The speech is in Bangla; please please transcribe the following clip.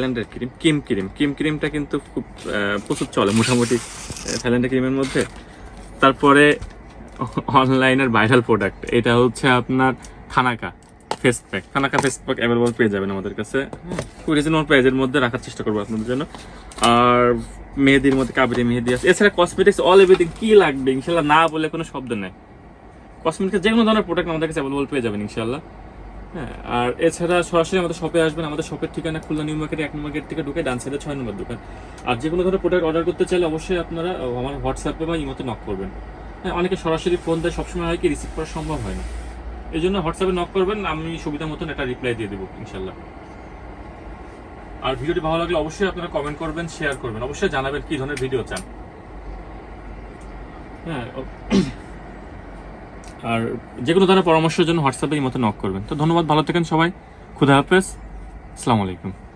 ফ্যালেন্ডের ক্রিম কিম ক্রিম কিম ক্রিমটা কিন্তু খুব প্রচুর চলে মোটামুটি ফ্যালেন্ডের ক্রিমের মধ্যে। তারপরে অনলাইনের ভাইরাল প্রোডাক্ট এটা হচ্ছে আপনার Khanaka face pack Khanaka face pack available পেয়ে যাবেন আমাদের কাছে। খুব রিজনেবল প্রাইজের মধ্যে রাখার চেষ্টা করব আপনাদের জন্য। আর মেহেদির মধ্যে কাবেরি মেহেদি আছে। এছাড়া কসমেটিক্স অল এভরিথিং কি লাগবে? ইনশাল্লাহ না বলে কোনো শব্দ নেই। কসমেটিক্স যে কোনো ধরনের প্রোডাক্ট আমাদের কাছে অ্যাভেলেবল পেয়ে যাবেন ইনশাল্লাহ। হ্যাঁ আর এছাড়া সরাসরি আমাদের শপে আসবেন। আমাদের শপের ঠিকানা খুলনা নিউ মার্কেট, এক নম্বর গেট থেকে ঢুকে ডান সাইডে ছয় নম্বর দোকান। আর যে কোনো ধরনের প্রোডাক্ট অর্ডার করতে চাইলে অবশ্যই আপনারা আমার হোয়াটসঅ্যাপে বা ইমোতে নক করবেন। হ্যাঁ অনেকে সরাসরি ফোন দেয়, সবসময় হয় কি রিসিভ করা সম্ভব হয় না। এই জন্য হোয়াটসঅ্যাপে নক করবেন, আমি সুবিধা মতন একটা রিপ্লাই দিয়ে দেবো ইনশাল্লাহ আর ভিডিওটি ভালো লাগলে অবশ্যই আপনারা কমেন্ট করবেন শেয়ার করবেন। অবশ্যই জানাবেন কি ধরনের ভিডিও চান। হ্যাঁ আর যে কোনো ধরনের পরামর্শের জন্য হোয়াটসঅ্যাপে এই মতো নক করবেন। তো ধন্যবাদ, ভালো থাকেন সবাই। খুদা হাফেজ। আসসালামু আলাইকুম।